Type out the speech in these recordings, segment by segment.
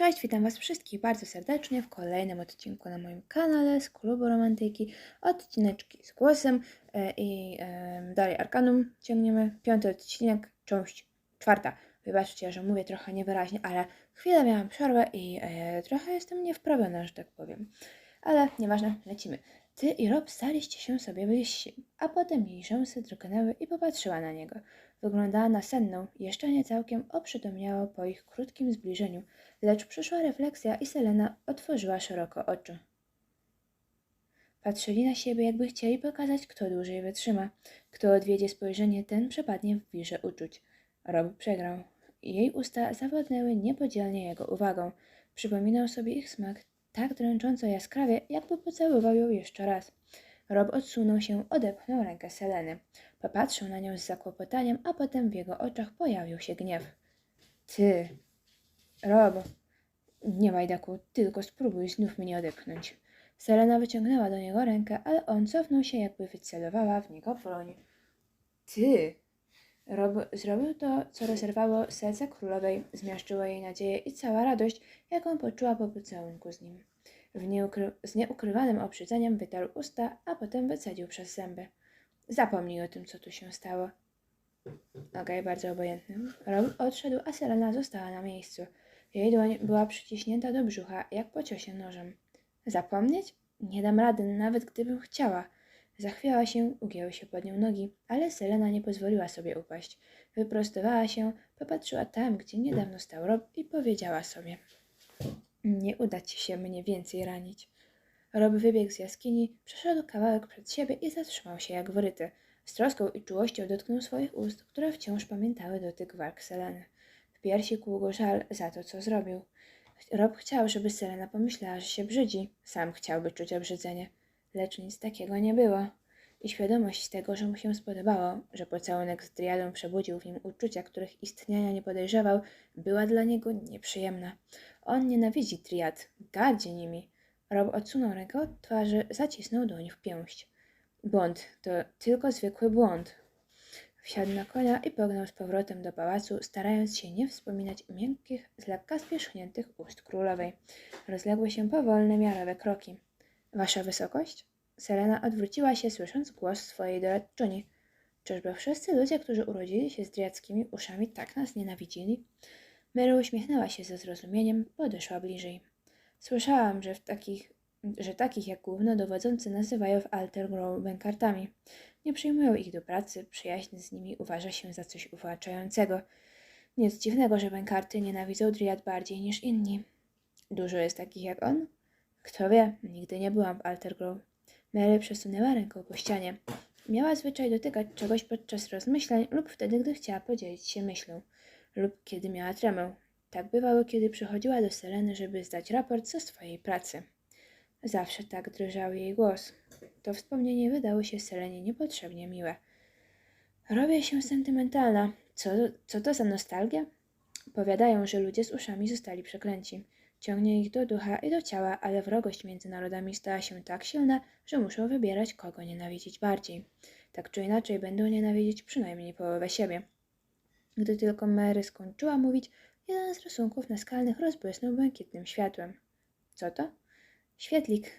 Cześć, witam Was wszystkich bardzo serdecznie w kolejnym odcinku na moim kanale z Klubu Romantyki. Odcineczki z głosem e, i dalej Arkanum ciągniemy. Piąty odcinek, część czwarta. Wybaczcie, że mówię trochę niewyraźnie, ale chwilę miałam przerwę i e, trochę jestem niewprawiona, że tak powiem. Ale nieważne, lecimy. Ty i Rob staliście się sobie bliżsi, a potem jej rzęsy drgnęły i popatrzyła na niego. Wyglądała na senną, jeszcze nie całkiem oprzytomniała po ich krótkim zbliżeniu, lecz przyszła refleksja i Selena otworzyła szeroko oczy. Patrzyli na siebie, jakby chcieli pokazać, kto dłużej wytrzyma. Kto odwiedzie spojrzenie, ten przepadnie w wirze uczuć. Rob przegrał. Jej usta zawładnęły niepodzielnie jego uwagą. Przypominał sobie ich smak tak dręcząco jaskrawie, jakby pocałował ją jeszcze raz. Rob odsunął się, odepchnął rękę Seleny. Popatrzył na nią z zakłopotaniem, a potem w jego oczach pojawił się gniew. Ty, Rob, nie Majdaku, tylko spróbuj znów mnie odepchnąć. Selena wyciągnęła do niego rękę, ale on cofnął się, jakby wycelowała w niego broń. Ty! Rob zrobił to, co rozerwało serce królowej, zmiażdżyło jej nadzieję i cała radość, jaką poczuła po pocałunku z nim. Nieukry- z nieukrywanym obrzydzeniem wytarł usta, a potem wycedził przez zęby. Zapomnij o tym, co tu się stało. Okej, bardzo obojętny. Rob odszedł, a Selena została na miejscu. Jej dłoń była przyciśnięta do brzucha, jak po ciosie nożem. Zapomnieć? Nie dam rady, nawet gdybym chciała. Zachwiała się, ugięły się pod nią nogi, ale Selena nie pozwoliła sobie upaść. Wyprostowała się, popatrzyła tam, gdzie niedawno stał Rob i powiedziała sobie: Nie uda ci się mnie więcej ranić. Rob wybiegł z jaskini, przeszedł kawałek przed siebie i zatrzymał się jak wryty. Z troską i czułością dotknął swoich ust, które wciąż pamiętały dotyk warg Seleny. W piersi kłuł go żal za to, co zrobił. Rob chciał, żeby Selena pomyślała, że się brzydzi. Sam chciałby czuć obrzydzenie. Lecz nic takiego nie było. I świadomość tego, że mu się spodobało, że pocałunek z Driadą przebudził w nim uczucia, których istnienia nie podejrzewał, była dla niego nieprzyjemna. On nienawidzi Triad, gardzi nimi. Rob odsunął rękę od twarzy, zacisnął dłoń w pięść. Błąd, to tylko zwykły błąd. Wsiadł na konia i pognał z powrotem do pałacu, starając się nie wspominać miękkich, z lekka spierzchniętych ust królowej. Rozległy się powolne, miarowe kroki. Wasza wysokość? Selena odwróciła się, słysząc głos swojej doradczyni. Czyżby wszyscy ludzie, którzy urodzili się z driackimi uszami, tak nas nienawidzili? Mary uśmiechnęła się ze zrozumieniem, podeszła bliżej. Słyszałam, że takich, że takich jak głównodowodzący nazywają w Alter Grove bękartami. Nie przyjmują ich do pracy, przyjaźń z nimi uważa się za coś uwłaczającego. Nic dziwnego, że bękarty nienawidzą Driad bardziej niż inni. Dużo jest takich jak on? Kto wie, nigdy nie byłam w Alter Grove. Mary przesunęła ręką po ścianie. Miała zwyczaj dotykać czegoś podczas rozmyślań lub wtedy, gdy chciała podzielić się myślą, lub kiedy miała tremę. Tak bywało, kiedy przychodziła do Seleny, żeby zdać raport ze swojej pracy. Zawsze tak drżał jej głos. To wspomnienie wydało się Selenie niepotrzebnie miłe. Robię się sentymentalna. Co, co to za nostalgia? Powiadają, że ludzie z uszami zostali przeklęci. Ciągnie ich do ducha i do ciała, ale wrogość między narodami stała się tak silna, że muszą wybierać, kogo nienawidzić bardziej. Tak czy inaczej będą nienawidzić przynajmniej połowę siebie. Gdy tylko Mary skończyła mówić, jeden z rysunków naskalnych rozbłysnął błękitnym światłem. Co to? Świetlik.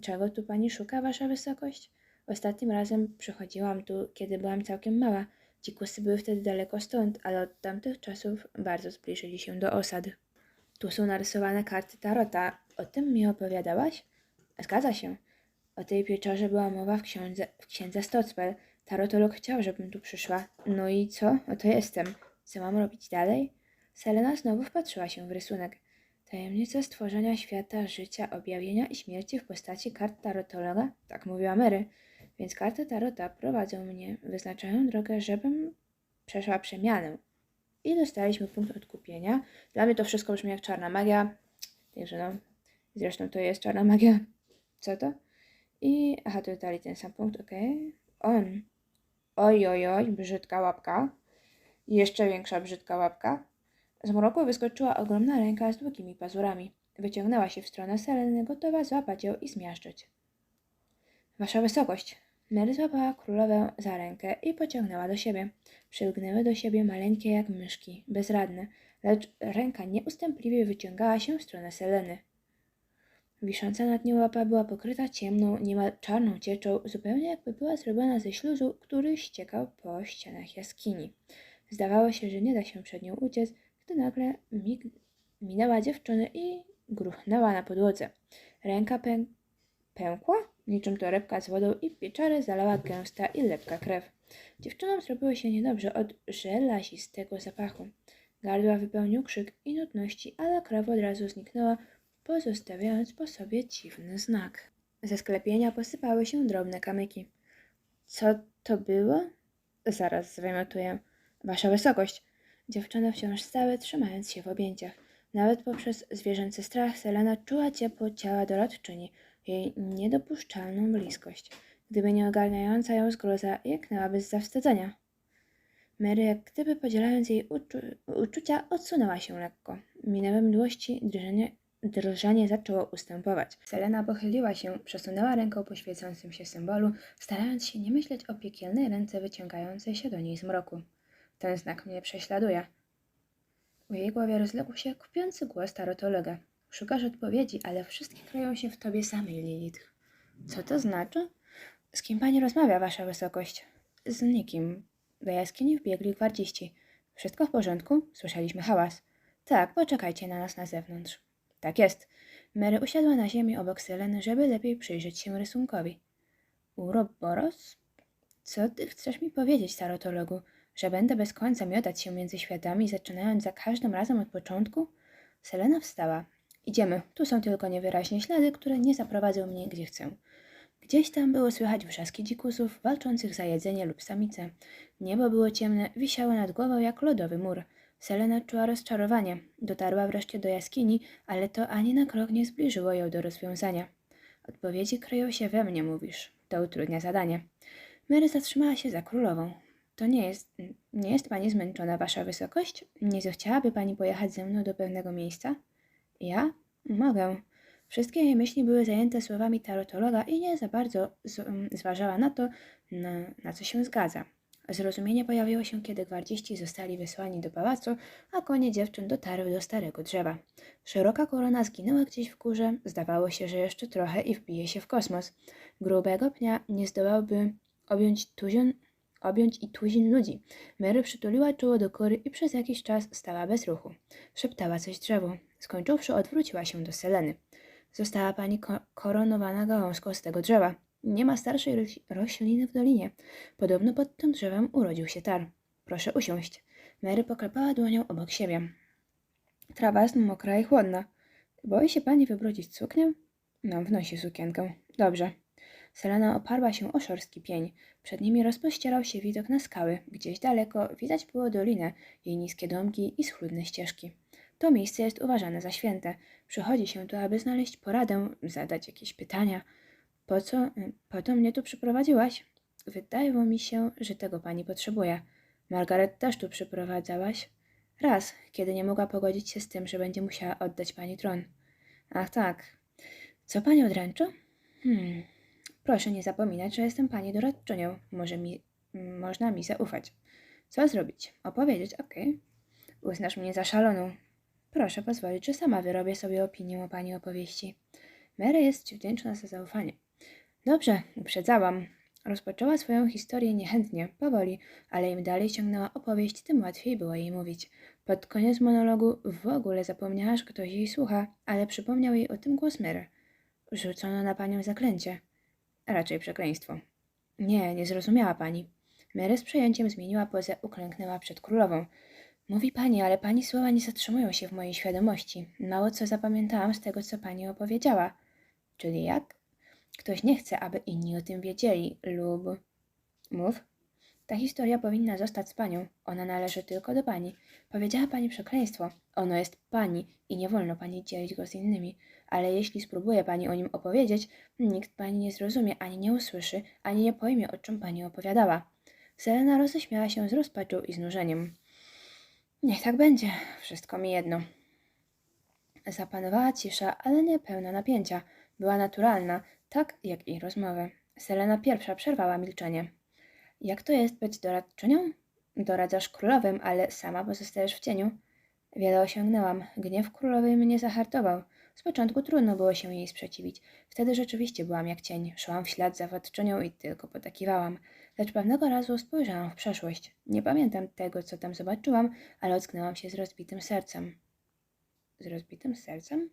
Czego tu pani szuka, wasza wysokość? Ostatnim razem przychodziłam tu, kiedy byłam całkiem mała. Dzikusy były wtedy daleko stąd, ale od tamtych czasów bardzo zbliżyli się do osad. Tu są narysowane karty Tarota. O tym mi opowiadałaś? Zgadza się. O tej pieczarze była mowa w księdze, w księdze Stocpel. Tarotolog chciał, żebym tu przyszła. No i co? Oto jestem. Co mam robić dalej? Selena znowu wpatrzyła się w rysunek. Tajemnice stworzenia świata, życia, objawienia i śmierci w postaci kart tarotologa? Tak mówiła Mary. Więc karty tarota prowadzą mnie, wyznaczają drogę, żebym przeszła przemianę. I dostaliśmy punkt odkupienia. Dla mnie to wszystko brzmi jak czarna magia. Także no, zresztą to jest czarna magia. Co to? I, aha, to dali ten sam punkt, okej. On. Oj, oj, oj, brzydka łapka. Jeszcze większa brzydka łapka. Z mroku wyskoczyła ogromna ręka z długimi pazurami. Wyciągnęła się w stronę Seleny, gotowa złapać ją i zmiażdżyć. Wasza wysokość. Mary złapała królowę za rękę i pociągnęła do siebie. Przylgnęły do siebie maleńkie jak myszki, bezradne. lecz ręka nieustępliwie wyciągała się w stronę Seleny. Wisząca nad nią łapa była pokryta ciemną, niemal czarną cieczą, zupełnie jakby była zrobiona ze śluzu, który ściekał po ścianach jaskini. Zdawało się, że nie da się przed nią uciec, gdy nagle mig minęła dziewczynę i gruchnęła na podłodze. Ręka pę pękła, niczym torebka z wodą i pieczarę zalała gęsta i lepka krew. Dziewczynom zrobiło się niedobrze od żelazistego zapachu. Gardła wypełnił krzyk i nudności, ale krew od razu zniknęła, pozostawiając po sobie dziwny znak. Ze sklepienia posypały się drobne kamyki. Co to było? Zaraz zwymiotuję. Wasza wysokość. Dziewczyny wciąż stały, trzymając się w objęciach. Nawet poprzez zwierzęcy strach Selena czuła ciepło ciała doradczyni, jej niedopuszczalną bliskość. Gdyby nie ogarniająca ją zgroza, jęknęłaby z zawstydzenia. Mary, jak gdyby podzielając jej uczu uczucia, odsunęła się lekko. Minęły mdłości, drżenie, drżenie zaczęło ustępować. Selena pochyliła się, przesunęła ręką po świecącym się symbolu, starając się nie myśleć o piekielnej ręce wyciągającej się do niej z mroku. Ten znak mnie prześladuje. W jej głowie rozległ się kupiący głos tarotologa. Szukasz odpowiedzi, ale wszystkie kryją się w tobie samej, Lilith. Co to znaczy? Z kim pani rozmawia, wasza wysokość? Z nikim. Do jaskini wbiegli gwardziści. Wszystko w porządku? Słyszeliśmy hałas. Tak, poczekajcie na nas na zewnątrz. Tak jest. Mary usiadła na ziemi obok Seleny, żeby lepiej przyjrzeć się rysunkowi. Uroboros? Co ty chcesz mi powiedzieć, tarotologu? Że będę bez końca miotać się między światami, zaczynając za każdym razem od początku? Selena wstała. Idziemy. Tu są tylko niewyraźne ślady, które nie zaprowadzą mnie gdzie chcę. Gdzieś tam było słychać wrzaski dzikusów walczących za jedzenie lub samice. Niebo było ciemne, wisiało nad głową jak lodowy mur. Selena czuła rozczarowanie. Dotarła wreszcie do jaskini, ale to ani na krok nie zbliżyło ją do rozwiązania. Odpowiedzi kryją się we mnie, mówisz. To utrudnia zadanie. Mary zatrzymała się za królową. To nie jest, nie jest pani zmęczona, wasza wysokość? Nie zechciałaby pani pojechać ze mną do pewnego miejsca? Ja? Mogę. Wszystkie jej myśli były zajęte słowami tarotologa i nie za bardzo z, zważała na to, na, na co się zgadza. Zrozumienie pojawiło się, kiedy gwardziści zostali wysłani do pałacu, a konie dziewczyn dotarły do starego drzewa. Szeroka korona zginęła gdzieś w górze, zdawało się, że jeszcze trochę i wbije się w kosmos. Grubego pnia nie zdołałby objąć tuzin, objąć i tuzin ludzi. Mary przytuliła czoło do kory i przez jakiś czas stała bez ruchu. Szeptała coś drzewu. Skończywszy, odwróciła się do Seleny. Została pani ko koronowana gałązką z tego drzewa. Nie ma starszej roś rośliny w dolinie. Podobno pod tym drzewem urodził się tar. Proszę usiąść. Mary poklepała dłonią obok siebie. Trawa jest mokra i chłodna. Boi się pani wybrudzić suknię? Mam w nosie sukienkę. Dobrze. Selena oparła się o szorstki pień. Przed nimi rozpościerał się widok na skały. Gdzieś daleko widać było dolinę, jej niskie domki i schludne ścieżki. To miejsce jest uważane za święte. Przychodzi się tu, aby znaleźć poradę, zadać jakieś pytania. Po co, po to mnie tu przyprowadziłaś? Wydaje mi się, że tego pani potrzebuje. Margaret też tu przyprowadzałaś? Raz, kiedy nie mogła pogodzić się z tym, że będzie musiała oddać pani tron. Ach tak. Co pani odręczy? Hmm. Proszę nie zapominać, że jestem pani doradczynią. Może mi, można mi zaufać. Co zrobić? Opowiedzieć? Okej. Okay. Uznasz mnie za szaloną. Proszę pozwolić, że sama wyrobię sobie opinię o pani opowieści. Mary jest ci wdzięczna za zaufanie. Dobrze, uprzedzałam. Rozpoczęła swoją historię niechętnie, powoli, ale im dalej ciągnęła opowieść, tym łatwiej było jej mówić. Pod koniec monologu w ogóle zapomniała, że ktoś jej słucha, ale przypomniał jej o tym głos Mary. Rzucono na panią zaklęcie. Raczej przekleństwo. Nie, nie zrozumiała pani. Mary z przejęciem zmieniła pozę, uklęknęła przed królową. Mówi pani, ale pani słowa nie zatrzymują się w mojej świadomości. Mało co zapamiętałam z tego, co pani opowiedziała. Czyli jak? Ktoś nie chce, aby inni o tym wiedzieli, lub... Mów. Ta historia powinna zostać z panią. Ona należy tylko do pani. Powiedziała pani przekleństwo. Ono jest pani i nie wolno pani dzielić go z innymi. Ale jeśli spróbuje pani o nim opowiedzieć, nikt pani nie zrozumie, ani nie usłyszy, ani nie pojmie, o czym pani opowiadała. Selena roześmiała się z rozpaczą i znużeniem. Niech tak będzie, wszystko mi jedno. Zapanowała cisza, ale nie pełna napięcia. Była naturalna, tak jak i rozmowy. Selena pierwsza przerwała milczenie. Jak to jest być doradczynią? Doradzasz królowym, ale sama pozostajesz w cieniu. Wiele osiągnęłam. Gniew królowej mnie zahartował. Z początku trudno było się jej sprzeciwić. Wtedy rzeczywiście byłam jak cień. Szłam w ślad za władczynią i tylko potakiwałam. Lecz pewnego razu spojrzałam w przeszłość. Nie pamiętam tego, co tam zobaczyłam, ale ocknęłam się z rozbitym sercem. Z rozbitym sercem?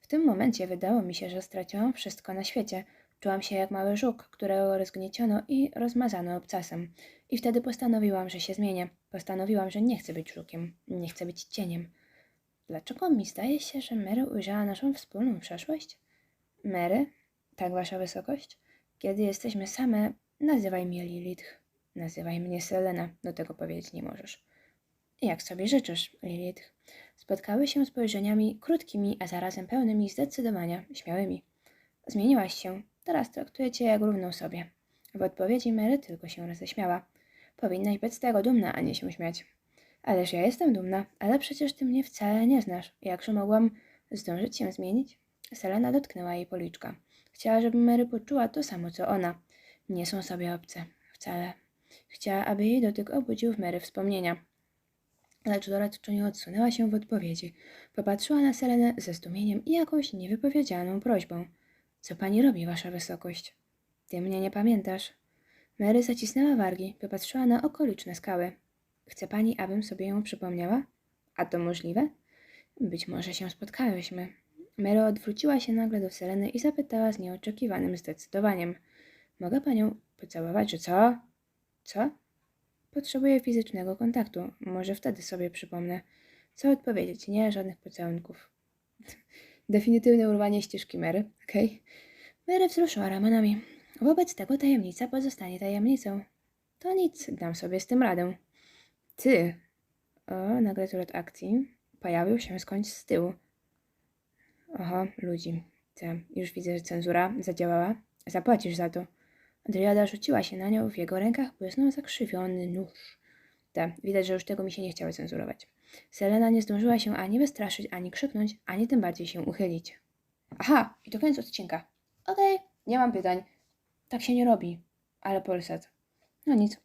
W tym momencie wydało mi się, że straciłam wszystko na świecie. Czułam się jak mały żuk, którego rozgnieciono i rozmazano obcasem. I wtedy postanowiłam, że się zmienię. Postanowiłam, że nie chcę być żukiem, nie chcę być cieniem. Dlaczego mi zdaje się, że Mary ujrzała naszą wspólną przeszłość? Mary? Tak, wasza wysokość? Kiedy jesteśmy same, nazywaj mnie Lilith. Nazywaj mnie Selena, do tego powiedzieć nie możesz. Jak sobie życzysz, Lilith. Spotkały się spojrzeniami krótkimi, a zarazem pełnymi zdecydowania, śmiałymi. Zmieniłaś się, teraz traktuję cię jak równą sobie. W odpowiedzi Mary tylko się roześmiała. Powinnaś być z tego dumna, a nie się śmiać. Ależ ja jestem dumna, ale przecież ty mnie wcale nie znasz. Jakże mogłam zdążyć się zmienić? Selena dotknęła jej policzka. Chciała, żeby Mary poczuła to samo, co ona. Nie są sobie obce. Wcale. Chciała, aby jej dotyk obudził w Mary wspomnienia. Lecz doradczo nie odsunęła się w odpowiedzi. Popatrzyła na Selenę ze zdumieniem i jakąś niewypowiedzianą prośbą. Co pani robi, wasza wysokość? Ty mnie nie pamiętasz. Mary zacisnęła wargi, popatrzyła na okoliczne skały. Chce pani, abym sobie ją przypomniała? A to możliwe? Być może się spotkałyśmy. Mary odwróciła się nagle do Seleny i zapytała z nieoczekiwanym zdecydowaniem. Mogę panią pocałować, że co? Co? Potrzebuję fizycznego kontaktu. Może wtedy sobie przypomnę. Co odpowiedzieć? Nie, żadnych pocałunków. Definitywne urwanie ścieżki Mary, okej? Mary wzruszyła ramionami. Wobec tego tajemnica pozostanie tajemnicą. To nic, dam sobie z tym radę. Ty! O, nagle zwrot akcji. Pojawił się skądś z tyłu. Oho, ludzi. Te, już widzę, że cenzura zadziałała. Zapłacisz za to. Adriada rzuciła się na nią, w jego rękach błysnął zakrzywiony nóż. Tak, widać, że już tego mi się nie chciało cenzurować. Selena nie zdążyła się ani wystraszyć, ani krzyknąć, ani tym bardziej się uchylić. Aha, i to koniec odcinka. Okej, nie mam pytań. Tak się nie robi. Ale Polsat. No nic.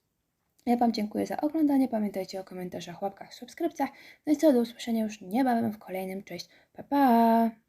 Ja Wam dziękuję za oglądanie. Pamiętajcie o komentarzach, łapkach, subskrypcjach. No i co, do usłyszenia już niebawem w kolejnym. Cześć. Pa, pa!